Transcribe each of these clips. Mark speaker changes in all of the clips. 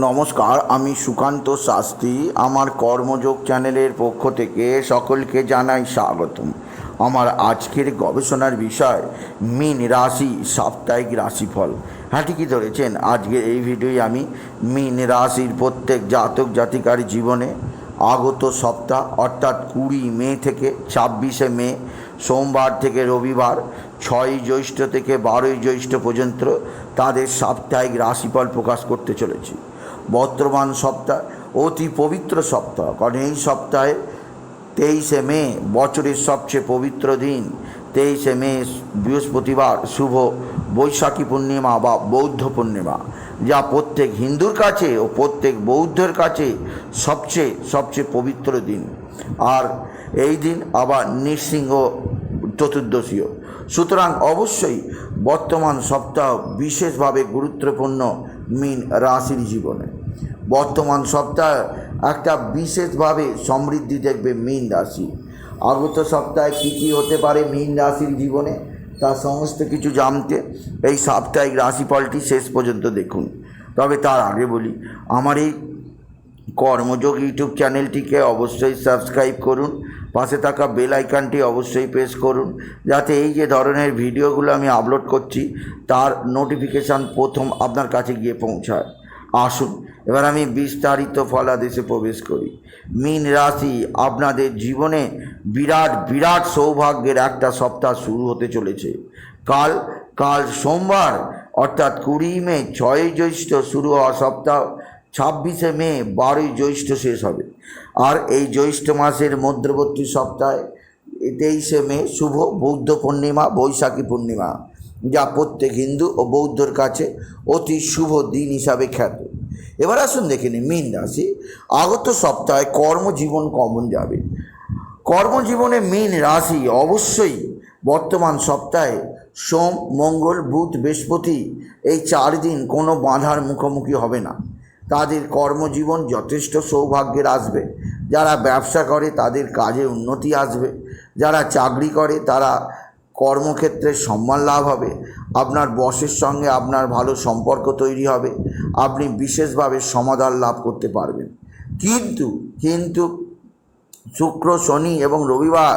Speaker 1: নমস্কার, আমি সুকান্ত শাস্ত্রী। আমার কর্মযোগ চ্যানেলের পক্ষ থেকে সকলকে জানাই স্বাগতম। আমার আজকের গবেষণার বিষয়, মিন রাশি, সাপ্তাহিক রাশিফল। হ্যাঁ ঠিকই ধরেছেন আজকের এই ভিডিওয় আমি মিন রাশির প্রত্যেক জাতক জাতিকার জীবনে আগত সপ্তাহ, অর্থাৎ কুড়ি মে থেকে ছাব্বিশে মে, সোমবার থেকে রবিবার, ছয়ই জ্যৈষ্ঠ থেকে বারোই জ্যৈষ্ঠ পর্যন্ত তাদের সাপ্তাহিক রাশিফল প্রকাশ করতে চলেছি। বর্তমান সপ্তাহ, অতি পবিত্র সপ্তাহ। কারণ এই সপ্তাহে তেইশে মে বছরের সবচেয়ে পবিত্র দিন। তেইশে মে বৃহস্পতিবার শুভ বৈশাখী পূর্ণিমা বা বৌদ্ধ পূর্ণিমা, যা প্রত্যেক হিন্দুর কাছে ও প্রত্যেক বৌদ্ধের কাছে সবচেয়ে সবচেয়ে পবিত্র দিন। আর এই দিন আবার নৃসিংহ চতুর্দশীও। সুতরাং অবশ্যই বর্তমান সপ্তাহ বিশেষভাবে গুরুত্বপূর্ণ মিন রাশির জীবনে। বর্তমান সপ্তাহে একটা বিশেষভাবে সমৃদ্ধি দেখবে মীন রাশি। আগত সপ্তাহে কী কী হতে পারে মীন রাশির জীবনে, তা সমস্ত কিছু জানতে এই সাপ্তাহিক রাশিফলটি শেষ পর্যন্ত দেখুন। তবে তার আগে বলি, আমার এই কর্মযোগ ইউটিউব চ্যানেলটিকে অবশ্যই সাবস্ক্রাইব করুন, পাশে থাকা বেল আইকনটি অবশ্যই প্রেস করুন, যাতে এই যে ধরনের ভিডিওগুলো আমি আপলোড করছি, তার নোটিফিকেশান প্রথম আপনার কাছে গিয়ে পৌঁছায়। আসুন। এবার আমি বিস্তারিত ফলাদেশে প্রবেশ করি। মীন রাশি আপনাদের জীবনে বিরাট বিরাট সৌভাগ্যের একটা সপ্তাহ শুরু হতে চলেছে। কাল কাল সোমবার, অর্থাৎ কুড়ি মে ছয়ই জ্যৈষ্ঠ শুরু হওয়া সপ্তাহ, ছাব্বিশে মে বারোই জ্যৈষ্ঠ শেষ হবে। আর এই জ্যৈষ্ঠ মাসের মধ্যবর্তী সপ্তাহে তেইশে মে শুভ, বৌদ্ধ পূর্ণিমা, বৈশাখী পূর্ণিমা। যা প্রত্যেক হিন্দু ও বৌদ্ধর কাছে অতি শুভ দিন হিসাবে খ্যাত। এবার আসুন দেখে নিন মীন রাশি। আগত সপ্তাহে কর্মজীবন কমন যাবে। কর্মজীবনে মীন রাশি অবশ্যই বর্তমান সপ্তাহে সোম, মঙ্গল, বুধ, বৃহস্পতি এই চার দিন কোনো বাধার মুখোমুখি হবে না। তাদের কর্মজীবন যথেষ্ট সৌভাগ্যের আসবে। যারা ব্যবসা করে তাদের কাজে উন্নতি আসবে। যারা চাকরি করে তারা কর্মক্ষেত্রে সম্মান লাভ হবে, আপনার বসের সঙ্গে আপনার ভালো সম্পর্ক তৈরি হবে, আপনি বিশেষভাবে সমাধান লাভ করতে পারবেন। কিন্তু কিন্তু শুক্র, শনি এবং রবিবার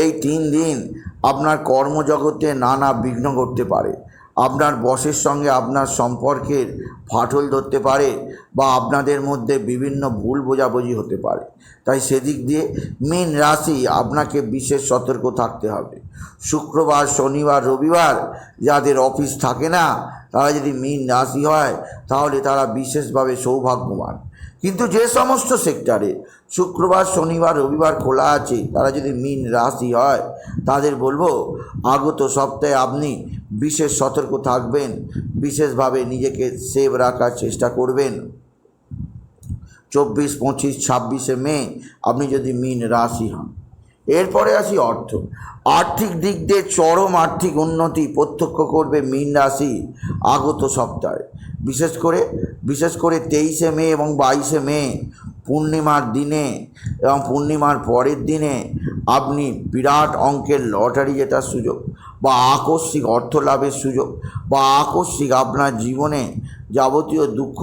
Speaker 1: এই তিন দিন আপনার কর্মজগতে নানা বিঘ্ন ঘটতে পারে। আপনার বসের সঙ্গে আপনার সম্পর্কের ফাটল ধরতে পারে বা আপনাদের মধ্যে বিভিন্ন ভুল বোঝাবুঝি হতে পারে। তাই সেদিক দিয়ে মীন রাশি আপনাকে বিশেষ সতর্ক থাকতে হবে। শুক্রবার, শনিবার, রবিবার যাদের অফিস থাকে না, তারা যদি মীন রাশি হয়, তাহলে তারা বিশেষভাবে সৌভাগ্যবান। কিন্তু যে সমস্ত সেক্টরে শুক্রবার, শনিবার, রবিবার খোলা আছে, তারা যদি মিন রাশি হয়, তাদের বলব, আগত সপ্তাহে আপনি বিশেষ সতর্ক থাকবেন, বিশেষভাবে নিজেকে সেভ রাখার চেষ্টা করবেন। চব্বিশ, পঁচিশ, ছাব্বিশে মে, আপনি যদি মিন রাশি হন। এরপরে আসি অর্থ। আর্থিক দিক দিয়ে চরম আর্থিক উন্নতি প্রত্যক্ষ করবে মীন রাশি আগত সপ্তাহে। বিশেষ করে বিশেষ করে তেইশে মে এবং বাইশে মে, পূর্ণিমার দিনে এবং পূর্ণিমার পরের দিনে আপনি বিরাট অঙ্কের লটারি জেতার সুযোগ, বা আকস্মিক অর্থ লাভের সুযোগ, বা আকস্মিক আপনার জীবনে যাবতীয় দুঃখ,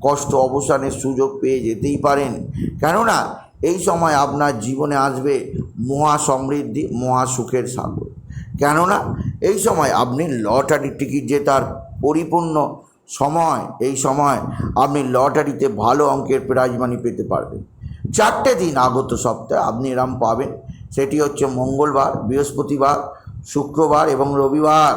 Speaker 1: কষ্ট, অবসানের সুযোগ পেয়ে যেতেই পারেন। কেননা, এই সময় আপনার জীবনে আসবে মহা সমৃদ্ধি, মহা সুখের সাগর। কেননা, এই সময় আপনি লটারির টিকিট জেতার পরিপূর্ণ সময়, এই সময় আপনি লটারিতে ভালো অঙ্কের প্রাইজ মানি পেতে পারবেন। চারটে দিন আগত সপ্তাহে আপনি এরম পাবেন। সেটি হচ্ছে মঙ্গলবার, বৃহস্পতিবার, শুক্রবার এবং রবিবার।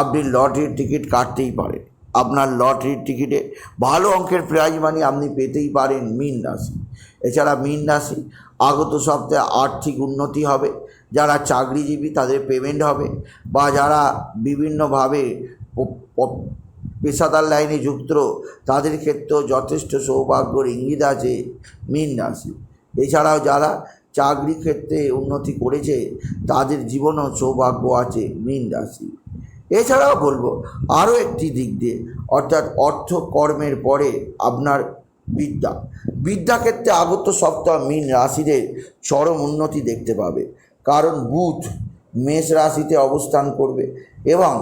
Speaker 1: আপনি লটারির টিকিট কাটতেই পারেন। আপনার লটারির টিকিটে ভালো অঙ্কের প্রাইজ মানি আপনি পেতেই পারেন মিন রাশি। এছাড়া মিন রাশি আগত সপ্তাহে আর্থিক উন্নতি হবে। যারা চাকরিজীবী তাদের পেমেন্ট হবে বা যারা বিভিন্নভাবে পেশাদার লাইনে যুক্ত, তাদের ক্ষেত্রেও যথেষ্ট সৌভাগ্যর ইঙ্গিত আছে মিন রাশি। এছাড়াও যারা চাকরি ক্ষেত্রে উন্নতি করেছে, তাদের জীবনেও সৌভাগ্য আছে মিন রাশি। এছাড়াও বলব, আরও একটি দিক দিয়ে, অর্থাৎ অর্থ কর্মের পরে আপনার বিদ্যা। বিদ্যাক্ষেত্রে আগত সপ্তাহ মীন রাশিদের চরম উন্নতি দেখতে পাবে। কারণ বুধ মেষ রাশিতে অবস্থান করবে এবং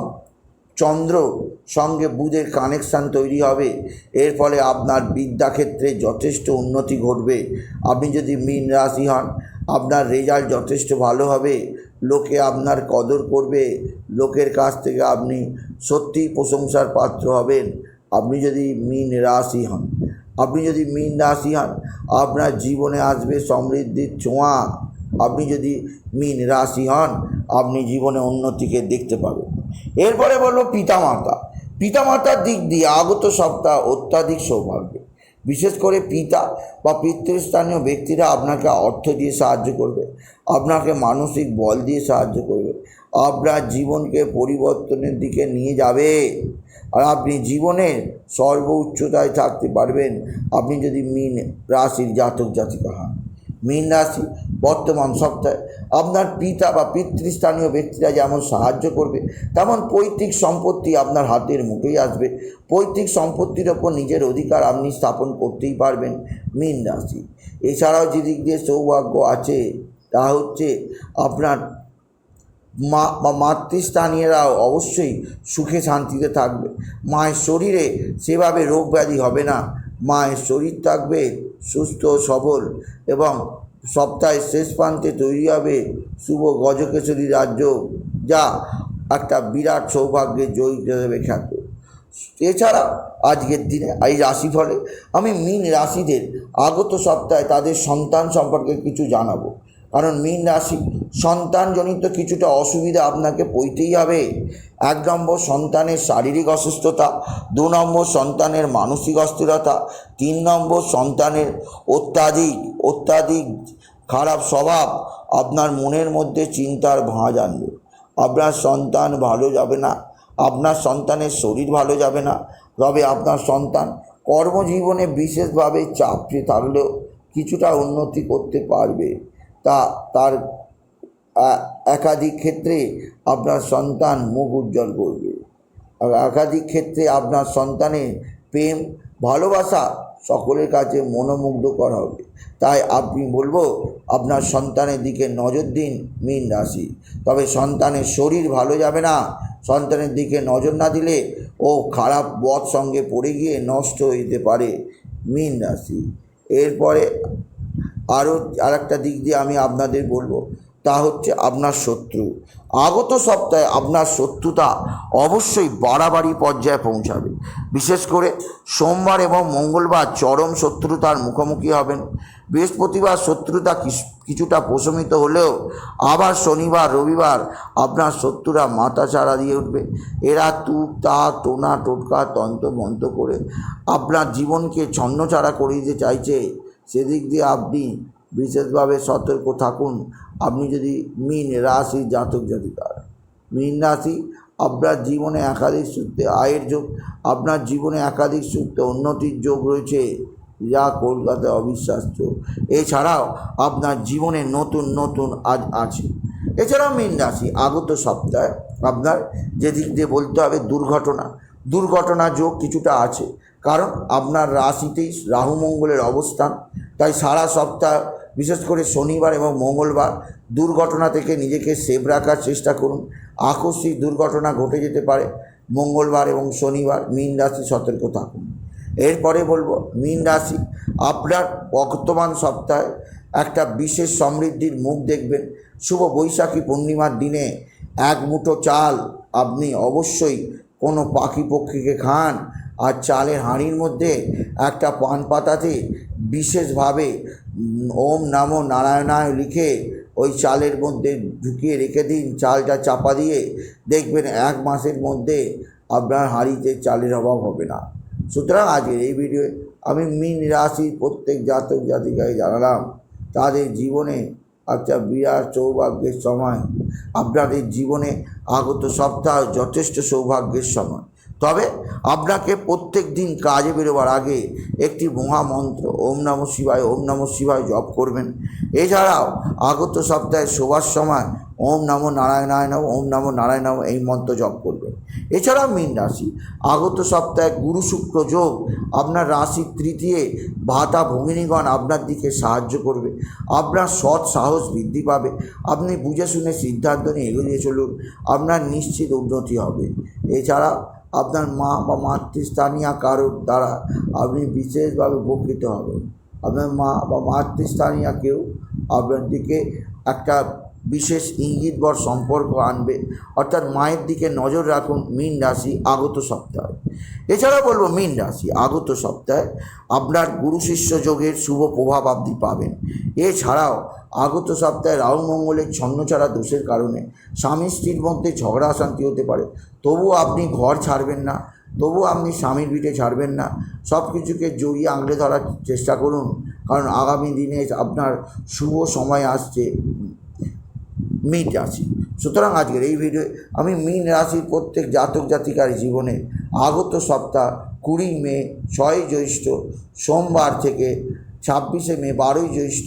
Speaker 1: চন্দ্র সঙ্গে বুধের কানেকশান তৈরি হবে। এর ফলে আপনার বিদ্যাক্ষেত্রে যথেষ্ট উন্নতি ঘটবে। আপনি যদি মীন রাশি হন, আপনার রেজাল্ট যথেষ্ট ভালো হবে। লোকে আপনার কদর করবে। লোকের কাছ থেকে আপনি সত্যিই প্রশংসার পাত্র হবেন। আপনি যদি মীন রাশি হন, আপনি যদি মীন রাশি হন, আপনার জীবনে আসবে সমৃদ্ধির ছোঁয়া। আপনি যদি মীন রাশি হন, আপনি জীবনে উন্নতিকে দেখতে পাবেন। এরপরে বলল পিতামাতা। পিতামাতার দিক দিয়ে আগত সপ্তাহ অত্যাধিক সৌভাগ্য। বিশেষ করে পিতা বা পিতৃস্থানীয় ব্যক্তিরা আপনাকে অর্থ দিয়ে সাহায্য করবে, আপনাকে মানসিক বল দিয়ে সাহায্য করবে। আপনার জীবনকে পরিবর্তনের দিকে নিয়ে যাবে। আর আপনি জীবনের সর্ব উচ্চতায় থাকতে পারবেন। আপনি যদি মিন রাশির জাতক জাতিকা হন। মীন রাশি, বর্তমান সপ্তাহে আপনার পিতা বা পিতৃস্থানীয় ব্যক্তিরা যেমন সাহায্য করবে, তেমন পৈতৃক সম্পত্তি আপনার হাতের মুঠোই আসবে। পৈতৃক সম্পত্তির ওপর নিজের অধিকার আপনি স্থাপন করতেই পারবেন মীন রাশি। এছাড়াও যে দিক দিয়ে সৌভাগ্য আছে, তা হচ্ছে আপনার মা মাতৃস্থানীয়রাও অবশ্যই সুখে শান্তিতে থাকবে। মায়ের শরীরে সেভাবে রোগ ব্যাধি হবে না। মায়ের শরীর থাকবে সুস্থ, সবল এবং সপ্তাহের শেষ প্রান্তে তৈরি হবে শুভ গজকেশরী রাজ্য, যা একটা বিরাট সৌভাগ্যের জয়ী হিসেবে খ্যাত। এছাড়া আজকের দিনে এই রাশি ফলে আমি মিন রাশিদের আগত সপ্তাহে তাদের সন্তান সম্পর্কে কিছু জানাব। কারণ মীন রাশি, সন্তানজনিত কিছুটা অসুবিধা আপনাকে পইতেই হবে। এক নম্বর সন্তানের শারীরিক অসুস্থতা, দু নম্বর সন্তানের মানসিক অস্থিরতা, তিন নম্বর সন্তানের অত্যাধিক অত্যাধিক খারাপ স্বভাব আপনার মনের মধ্যে চিন্তার ভাঁজ আনবে। আপনার সন্তান ভালো যাবে না, আপনার সন্তানের শরীর ভালো যাবে না, তবে আপনার সন্তান কর্মজীবনে বিশেষভাবে চাপে থাকলেও কিছুটা উন্নতি করতে পারবে। তা তার একাধিক ক্ষেত্রে আপনার সন্তান মুখ উজ্জ্বল করবে। আর একাধিক ক্ষেত্রে আপনার সন্তানের প্রেম, ভালোবাসা সকলের কাছে মনোমুগ্ধকর হবে। তাই আপনি বলব, আপনার সন্তানের দিকে নজর দিন মীন রাশি। তবে সন্তানের শরীর ভালো যাবে না। সন্তানের দিকে নজর না দিলে ও খারাপ বধ সঙ্গে পড়ে গিয়ে নষ্ট যেতে পারে মীন রাশি। এরপরে আরও আর একটা দিক দিয়ে আমি আপনাদের বলব, তা হচ্ছে আপনার শত্রু। আগত সপ্তাহে আপনার শত্রুতা অবশ্যই বাড়াবাড়ি পর্যায়ে পৌঁছাবে। বিশেষ করে সোমবার এবং মঙ্গলবার চরম শত্রুতার মুখোমুখি হবেন। বৃহস্পতিবার শত্রুতা কিছুটা প্রশমিত হলেও আবার শনিবার, রবিবার আপনার শত্রুরা মাথা চাড়া দিয়ে উঠবে। এরা তুক, তাক, টোনা, টোটকা, তন্ত্র, মন্ত্র করে আপনার জীবনকে ছন্নছাড়া করে দিতে চাইছে সেদিক দিয়ে আপনি বিশেষভাবে সতর্ক থাকুন। আপনি যদি মিন রাশি জাতক জাতিকার, মিন রাশি আপনার জীবনে একাধিক সূত্রে আয়ের যোগ, আপনার জীবনে একাধিক সূত্রে উন্নতির যোগ রয়েছে, যা কলকাতায় অবিশ্বাস্য। এছাড়াও আপনার জীবনে নতুন নতুন আজ আছে। এছাড়াও মীন রাশি, আগত সপ্তাহে আপনার যেদিক দিয়ে বলতে হবে দুর্ঘটনা। দুর্ঘটনা যোগ কিছুটা আছে, কারণ আপনার রাশিতেই রাহুমঙ্গলের অবস্থান তাই সারা সপ্তাহ, বিশেষ করে শনিবার এবং মঙ্গলবার, দুর্ঘটনা থেকে নিজেকে সেভ রাখার চেষ্টা করুন। আকস্মিক দুর্ঘটনা ঘটে যেতে পারে। মঙ্গলবার এবং শনিবার মীন রাশি সতর্ক থাকুন। এরপরে বলব, মীন রাশি, আপনার বর্তমান সপ্তাহে একটা বিশেষ সমৃদ্ধির মুখ দেখবেন। শুভ বৈশাখী পূর্ণিমার দিনে এক মুঠো চাল আপনি অবশ্যই কোনো পাখি পক্ষীকে খান আর চালের হাঁড়ির মধ্যে একটা পান পাতাতে বিশেষভাবে ওম নমো নারায়ণায় লিখে ওই চালের মধ্যে ঢুকিয়ে রেখে দিন, চালটা চাপা দিয়ে দেখবেন এক মাসের মধ্যে আপনার হাঁড়িতে চালের অভাব হবে না। সুতরাং আজকের এই ভিডিওয়ে আমি মীন রাশির প্রত্যেক জাতক জাতিকাকে জানালাম, তাদের জীবনে একটা বিরাট সৌভাগ্যের সময়, আপনাদের জীবনে আগত সপ্তাহ যথেষ্ট সৌভাগ্যের সময়। তবে আপনাকে প্রত্যেক দিন কাজে বেরোবার আগে একটি মহামন্ত্র ওম নম শিবায়, ওম নম শিবায় জপ করবেন। এছাড়াও আগত সপ্তাহে শোবার সময় ওম নমো নারায়ণায় ওম নমো নারায়ণ এই মন্ত্র জপ করবেন। এছাড়া মীন রাশি, আগত সপ্তাহে গুরু শুক্র যোগ আপনার রাশির তৃতীয় ভাতা ভগিনীগণ আপনার দিকে সাহায্য করবে। আপনার সৎ সাহস বৃদ্ধি পাবে। আপনি বুঝে শুনে সিদ্ধান্ত নিয়ে এগিয়ে চলুন। আপনার নিশ্চিত উন্নতি হবে। এছাড়া আপনার মা বা মাতৃস্থানীয় কারোর দ্বারা আপনি বিশেষভাবে উপকৃত হবেন। আপনার মা বা মাতৃস্থানীয় কেউ আপনার দিকে একটা বিশেষ ইঙ্গিতবর সম্পর্ক আনবে। অর্থাৎ মায়ের দিকে নজর রাখুন মীন রাশি আগত সপ্তাহে। এছাড়া বলব মীন রাশি, আগত সপ্তাহে আপনার গুরু শিষ্য যোগের শুভ প্রভাব আপনি পাবেন। এছাড়াও আগত সপ্তাহে রাহু মঙ্গলের ছন্নছাড়া দোষের কারণে স্বামী স্ত্রীর মধ্যে ঝগড়া অশান্তি হতে পারে। তবুও আপনি ঘর ছাড়বেন না, তবু আপনি স্বামীর ভিটে ছাড়বেন না। সব কিছুকে জড়িয়ে আঁকড়ে ধরার চেষ্টা করুন, কারণ আগামী দিনে আপনার শুভ সময় আসছে মীন রাশি। সুতরাং আজকের এই ভিডিও আমি মীন রাশির প্রত্যেক জাতক জাতিকার জীবনে আগত সপ্তাহ কুড়ি মে ছয় জ্যৈষ্ঠ সোমবার থেকে ছাব্বিশে মে বারোই জ্যৈষ্ঠ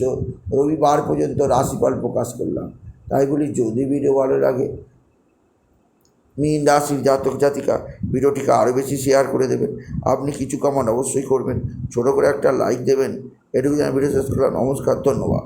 Speaker 1: রবিবার পর্যন্ত রাশিফল প্রকাশ করলাম। তাই বলি, যদি ভিডিও ভালো লাগে, মীন রাশির জাতক জাতিকা ভিডিওটিকে আরও বেশি শেয়ার করে দেবেন। আপনি কিছু কামান অবশ্যই করবেন। ছোটো করে একটা লাইক দেবেন। এটুকু আমি ভিডিও শেষ করলাম। নমস্কার, ধন্যবাদ।